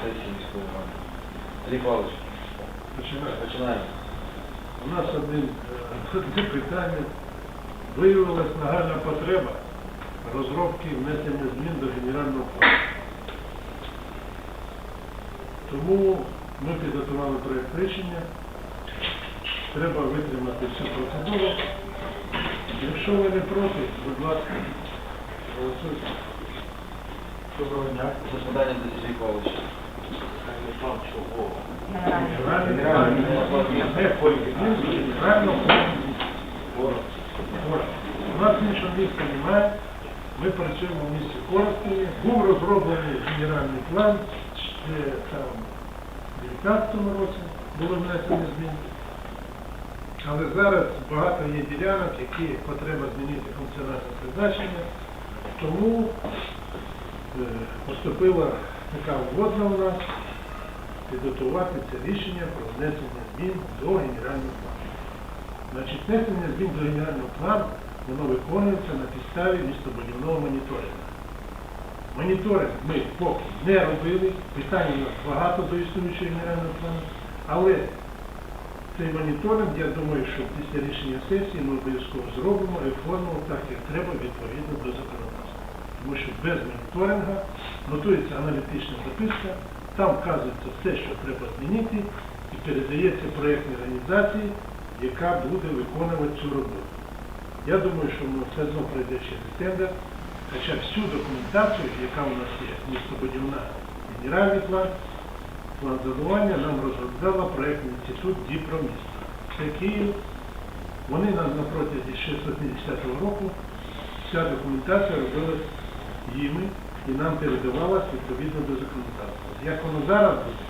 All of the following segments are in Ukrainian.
сесії міської ради. Сергій Павлович, починаємо. У нас один е, одне питання. Виявилась нагальна потреба розробки внесення змін до генерального плану. Тому ми підготували проєкт рішення. Треба витримати всю процедуру. Якщо ви не проти, будь ласка, голосуйте. Доброго дня. Політичний, генерального плану. У нас іншого місця немає. Ми працюємо в місті Коростені. Був розроблений генеральний план ще там в 19 році було внесено змін. Але зараз багато є ділянок, які потреба змінити функціональне призначення. Тому поступила така вводна у нас підготувати це рішення про внесення змін до генерального плану. Значить, внесення змін до генерального плану, воно виконується на підставі містобудівного моніторингу. Моніторинг ми поки не робили, питань у нас багато до існуючого генерального плану, але цей моніторинг, я думаю, що після рішення сесії ми обов'язково зробимо оформимо так, як треба відповідно до законодавства. Тому що без моніторингу готується аналітична записка, там вказується все, що треба змінити, і передається проєктній організації, яка буде виконувати цю роботу. Я думаю, що ми все одно пройде через тендер, хоча всю документацію, яка у нас є, містобудівна, генеральний план, план задування нам розробляла проєктний інститут Діпроміст. Це Київ. Вони нам на протязі 650 року вся документація робилась їми і нам передавалась відповідно до законодавства. Як воно зараз буде,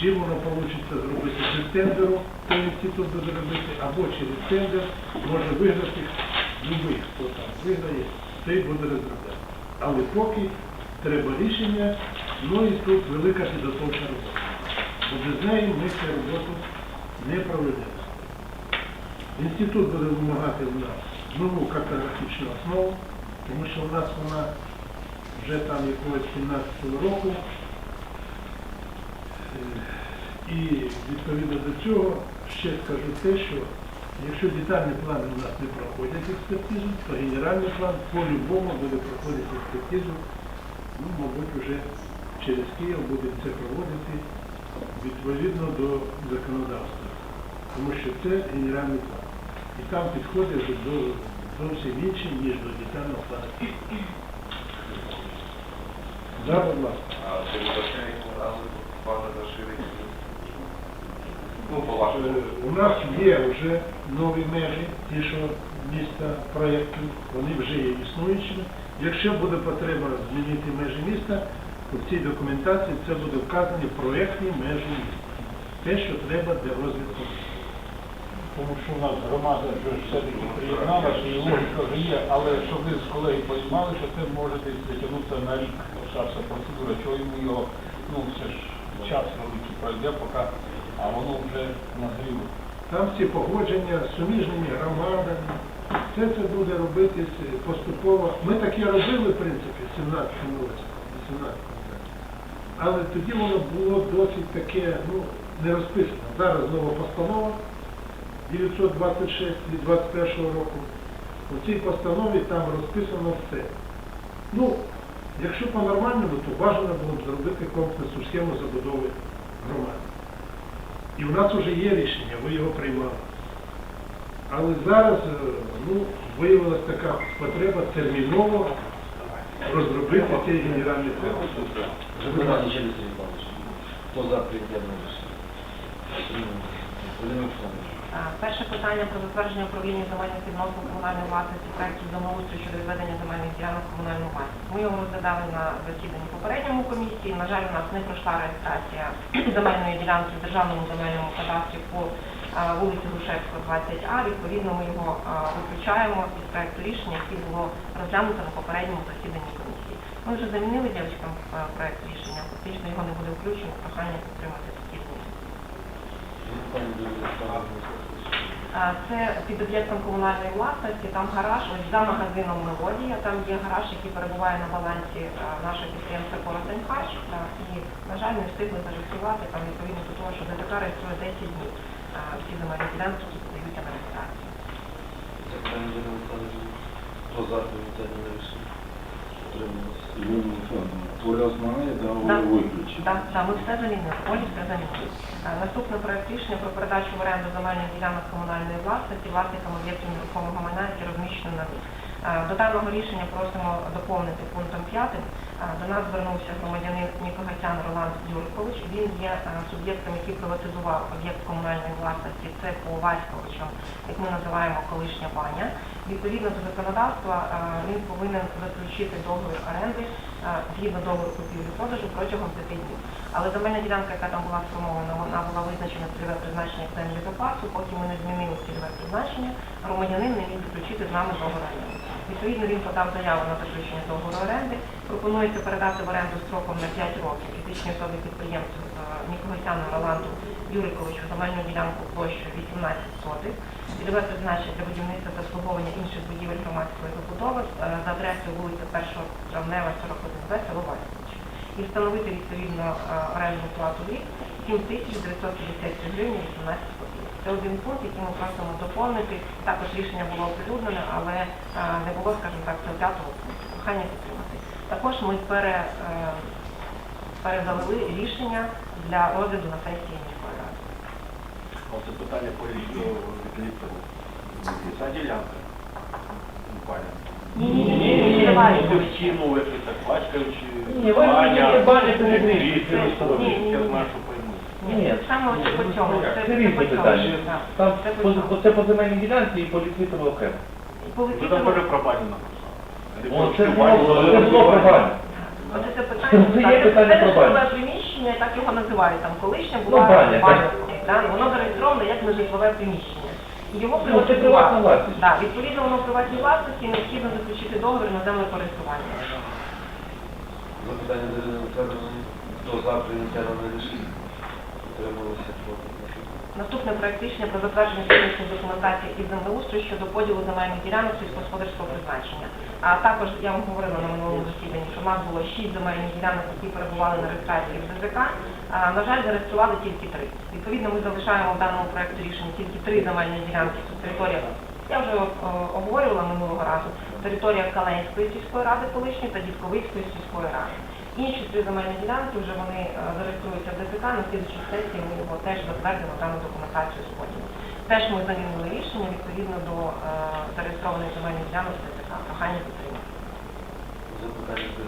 чи воно вийде зробити без тендеру, той інститут буде робити, або через тендер може виграти любий, хто там виграє, той буде розробляти. Але поки треба рішення, ну і тут велика підготовча робота. Бо без неї ми цю роботу не проведемо. Інститут буде вимагати в нас нову картографічну основу, тому що в нас вона вже там якогось 17-го року. Е, І відповідно до цього ще скажу те, що якщо детальні плани у нас не проходять експертизу, то генеральний план по-любому буде проходити експертизу, ну, мабуть, вже через Київ будемо це проводити відповідно до законодавства. Тому що це генеральний план. І там підходи вже до зовсім інші, ніж до детального плану. Да, будь ласка. А це вибачає, але пане розширити. Ну, по вашому. Е, У нас є вже нові межі, ті, що міста проєкту, вони вже є існуючими. Якщо буде потреба змінити межі міста, в цій документації це буде вказані проєктні межі міста. Те, що треба для розвитку. міста. Тому що у нас громада все-таки приєдналася, і логіка вже є, але щоб ви з колеги розуміли, що це може десь затягнутися на рік вся вся процедура, чого йому його, ну все ж час великий пройде, поки, а воно вже назріло. Там всі погодження з суміжними громадами, все це буде робитись поступово. Ми таке робили, в принципі, в 17 році, 18. Але тоді воно було досить таке, ну, не розписано. Зараз нова постанова 926 від 21 року. У цій постанові там розписано все. Ну, якщо по-нормальному, то бажано було б зробити комплексну схему забудови громади. І в нас вже є рішення, ви його приймали. Але зараз е, ну, виявилася така потреба терміново розробити цей генеральний план. Хто за прийняття рішення? А, Перше питання про затвердження управління земельних відносин комунальної власності проєктів землеустрою щодо відведення земельних ділянок комунальної власності. Ми його розглядали на засіданні попередньому комісії. На жаль, у нас не пройшла реєстрація земельної ділянки в державному земельному кадастрі по вулиці Грушевського, 20А. Відповідно, ми його виключаємо із проекту рішення, який було розглянуто на попередньому засіданні комісії. Ми вже замінили дівчатам проект рішення, фактично його не буде включено. Прохання підтримати такі зміни. питання до Олександра. А, Це під об'єктом комунальної власності, там гараж, ось за магазином Мелодія, там є гараж, який перебуває на балансі нашого підприємства Коротеньхач, і, на жаль, не встигли зареєструвати, там відповідно до того, що ДТК реєструє 10 днів всі земельні ділянки, які подаються на реєстрацію. Запитання до Олександра. Хто за прийняття на рішення? Утрималися. Ірина Олександровна, Оля да. Оля виключить. Так, так, ми все замінили, Олі все замінили. Е, Наступний проект рішення про передачу в оренду земельних ділянок комунальної власності власникам об'єктів нерухомого майна, які розміщені на них. До даного рішення просимо доповнити пунктом 5. Е, До нас звернувся громадянин Нікогатян Роланд Юркович. Він є суб'єктом, який приватизував об'єкт комунальної власності. Це по Васьковичам, як ми називаємо колишня баня. Відповідно до законодавства е, він повинен заключити договір оренди е, згідно договору купівлі-продажу протягом 5 днів. Але земельна ділянка, яка там була сформована, вона була визначена цільове призначення як землі запасу, поки ми не змінили цільове призначення, громадянин не міг заключити з нами договор оренди. Відповідно, він подав заяву на заключення договору оренди. Пропонується передати в оренду строком на 5 років фізичній особі підприємцю е, Нікогосяну Роланду Юриковичу земельну ділянку площею 18 сотих. Цільове призначення для будівництва та обслуговування інших будівель громадської забудови е, за адресою вулиця 1 Травнева, 41Б, село Васильович. І встановити відповідно е, орендну плату рік 7 тисяч 953 гривні 18 копійок. Це один пункт, який ми просимо доповнити. Також рішення було оприлюднене, але е, не було, скажімо так, п'ятого пункту. Прохання підтримати. Також ми пере, передали рішення для розгляду на сесії. Оце питання по ліфтову. Ця ділянка. Буквально. Ні, ні, ні, ні, не триває. Дівчину, це так, бачкаючи. Ні, ви не бачите, не. Я знаю, що пойму. Ні, саме ось по цьому. Це, по цьому. питання. так. Там Це по цьому. по- це по земельній ділянці і по ліквідному окремо. По Ви там ліквідному- теж про баню написали. Це було, це було Оце це питання, Це є так, питання про баню. нежитлове приміщення, так його називають, там колишня Ну, була баня, баня, так. да, воно зареєстроване як нежитлове приміщення. І його Ну, це приватна приватизували. власність. Да, відповідно, воно в приватній власності, і необхідно заключити договір на землекористування. Запитання до Ірини Олександровни. Хто за прийняття на рішення? Утрималися. Проти. Наступне проект рішення про затвердження технічної документації і землеустрою щодо поділу земельних ділянок сільськогосподарського призначення. А також я вам говорила на минулому засіданні, що в нас було шість земельних ділянок, які перебували на реєстрації в ДЗК. А, на жаль, зареєстрували тільки три. Відповідно, ми залишаємо в даному проекті рішення тільки три земельні ділянки. Це територія, я вже обговорювала минулого разу, територія Каленської сільської ради колишньої та Дідковицької сільської ради. Інші три земельні ділянки вже вони е, зареєструються в ДТК, на слідчій сесії ми його теж затвердимо дану документацію з поділу. Теж ми замінили рішення відповідно до е, зареєстрованих земельних ділянок ДТК. Прохання підтримати. Запитання до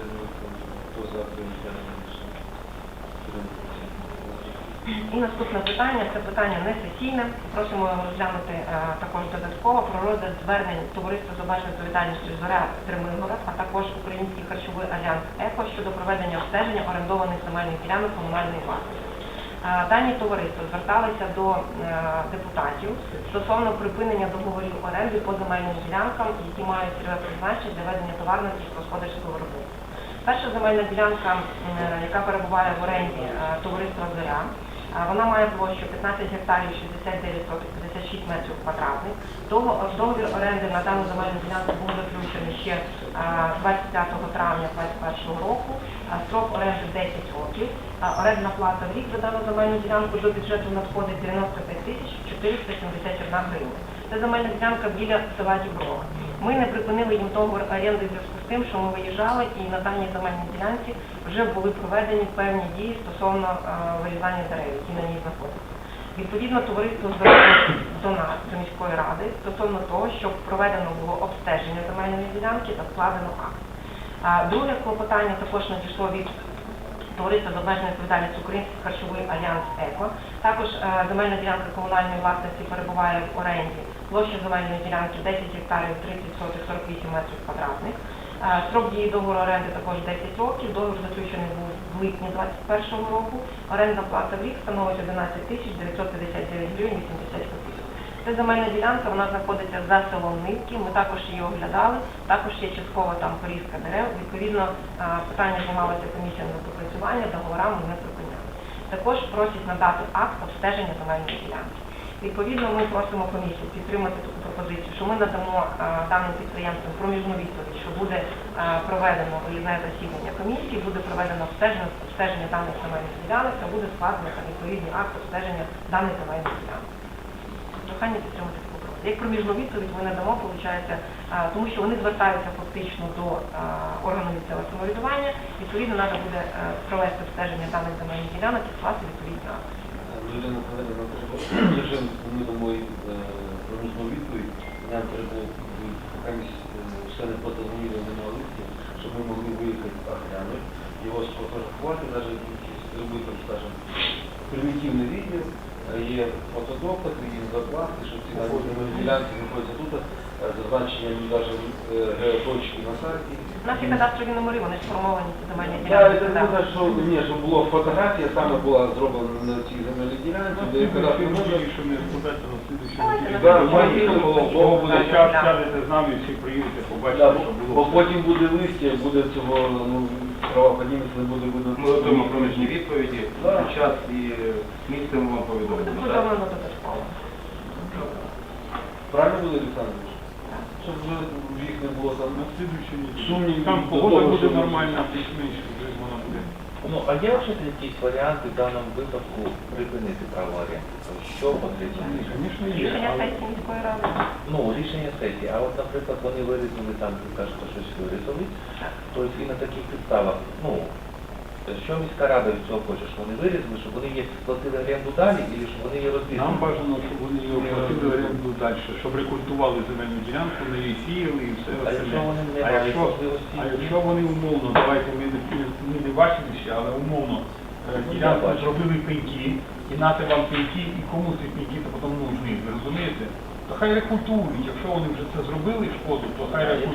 Хто за прийняття. І наступне питання це питання не сесійне. Просимо розглянути е, також додатково про розгляд звернень товариства з обмеженою відповідальністю Зоря Тримигора, а також Український харчовий альянс ЕКО щодо проведення обстеження орендованих земельних ділянок комунальної власності. Е, Дані товариства зверталися до е, депутатів стосовно припинення договорів оренди по земельним ділянкам, які мають призначення для ведення товарного сільськогосподарського виробництва. Перша земельна ділянка, яка перебуває в оренді товариства Зоря, вона має площу 15 гектарів 69 соток 56 метрів квадратних. Дого- Договір оренди на дану земельну ділянку був заключений ще е, 25 травня 2021 року. Строк оренди 10 років. Орендна плата в рік за дану земельну ділянку до бюджету надходить 95 тисяч 471 гривня. Це земельна ділянка біля села Діброва. Ми не припинили їм договор оренди в зв'язку з тим, що ми виїжджали і на даній земельній ділянці вже були проведені певні дії стосовно е, вирізання дерев, які на ній знаходяться. Відповідно, товариство звернулося до нас, до міської ради, стосовно того, щоб проведено було обстеження земельної ділянки та складено акт. Друге клопотання також надійшло від товариства з обмеженою відповідальністю Український харчовий альянс ЕКО. Також е, земельна ділянка комунальної власності перебуває в оренді. Площа земельної ділянки 10 гектарів 30 сотих 48 метрів квадратних. Строк дії договору оренди також 10 років. Договір заключений був в липні 2021 року. Орендна плата в рік становить 11 тисяч 959 гривень 80 копійок. Це земельна ділянка, вона знаходиться за селом Нивки. Ми також її оглядали. Також є часткова там порізка дерев. Відповідно, питання знімалося комісією на допрацювання, договорами не припиняли. також просять надати акт обстеження земельної ділянки. Відповідно, ми просимо комісію підтримати таку пропозицію, що ми надамо е, даним підприємствам проміжну відповідь, що буде е, проведено виїзне засідання комісії, буде проведено обстеження, обстеження даних земельних ділянок та буде складено відповідний акт обстеження даних земельних ділянок. Прохання підтримати таку пропозицію. Як проміжну відповідь ми надамо, виходить, е, тому що вони звертаються фактично до органу місцевого самоврядування. Відповідно, треба буде провести обстеження даних земельних ділянок і скласти відповідний акт. Якщо ми дамо їй проміжну відповідь, нам треба все не позазвонили на листі, щоб ми могли виїхати оглянути, його сфотографувати, навіть зробити, скажімо, примітивний відділ. Є фотодоктор, є закладки, щоб ці навіть ділянки знаходяться тут, е, зазначення навіть геоточки на сайті. Нас кадастрові номери, вони сформовані ці земельні ділянки. це не знаю, що ні, що було фотографія, саме була зроблена на цій земельній ділянці, де якраз не може. що не складати на що бо потім буде листя, буде цього ну, правоохоронця не буде видати. Ми готуємо проміжні відповіді, Да. час і місцем вам Буде повідомимо. повідомлено додатково. Правильно буде, Олександр? Щоб вже їх не було там. На. Сумнівів Там погода буде нормальна, більш-менш вона. Ну, а є вже якісь варіанти в даному випадку припинити право оренди? Тобто, Що потрібно? Звісно, є. Рішення але- сесії міської ради. Ну, рішення сесії, а от, наприклад, вони вирізали там, ви кажете, щось вирізали, тобто і на таких підставах, ну, що міська рада від цього хоче, що вони вирізали, щоб вони її платили оренду далі, і щоб вони її Нам бажано, щоб вони оренду далі, щоб рекультували земельну ділянку, не її сіяли і все А остальне. якщо вони не А якщо, а якщо вони умовно, давайте ми не, ми не бачили ще, але умовно е, Ну, ділянку зробили пеньки, і нати вам пеньки, і кому ці пеньки то потім нужні, ви розумієте? То хай рекультують, якщо вони вже це зробили шкоду, то хай вигідно,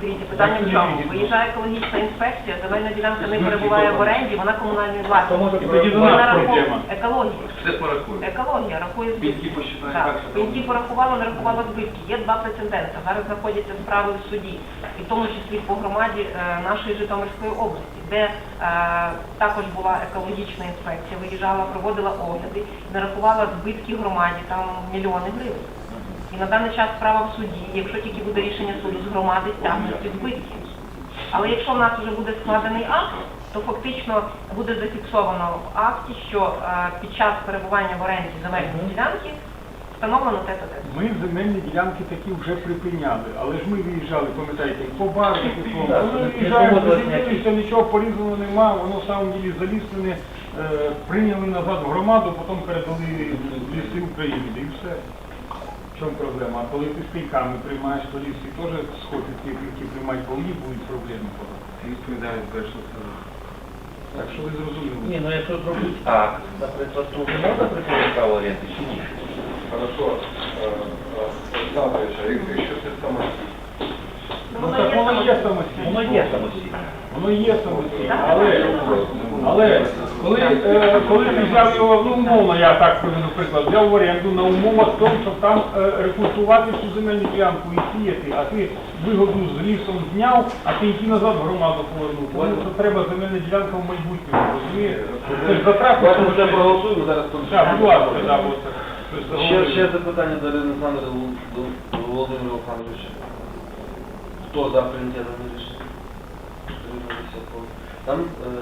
Дивіться, питання в чому? Виїжджає екологічна інспекція, земельна ділянка не перебуває в оренді, вона комунальної власності. Тоді до Вона нас рахує проблема. екологія. Все порахуємо. Екологія рахує збитки. Пеньки порахувала, не рахувала збитки. Є два прецеденти. Зараз знаходяться справи в суді, і в тому числі по громаді е, нашої Житомирської області, де е, також була екологічна інспекція, виїжджала, проводила огляди, нарахувала збитки громаді, там мільйони гривень. І на даний час справа в суді, якщо тільки буде рішення суду з громади, стягнуть відбитки. Але якщо в нас вже буде складений акт, то фактично буде зафіксовано в акті, що е, під час перебування в оренді земельної ділянки встановлено те та те. Ми земельні ділянки такі вже припиняли, але ж ми виїжджали, пам'ятаєте, по по Так, виїжджаємо, погодилось нічого порізаного нема, воно в самом ділі заліслене, е, прийняли назад в громаду, потім передали в ліси України, і все. В чому проблема? А коли ти з пеньками приймаєш, то ліси теж схочуть ті пеньки приймати, бо них будуть проблеми. Відповідають це. Так що ви зрозуміли. ні, ну якщо зробити акт, наприклад, то можна припинити право оренди чи ні? Хорошо, Е, е, а якщо це самостійно? Ну так воно є самостійно. Воно є самостійно. Воно є самостійно, але, але коли, е, коли ти взяв його, ну умовно, я так приведу приклад, взяв в оренду на умовах тому, щоб там е, рекультувати цю земельну ділянку і сіяти, а ти вигоду з лісом зняв, а ти йти назад в громаду повернув. Тому що треба земельна ділянка в майбутньому, розумієте? Це ж затрати. Ми вже проголосуємо зараз. Так, будь ласка, да, от, Ще, ще запитання до Олександра Володимира Олександровича. Хто за прийняття за рішення? Там, е?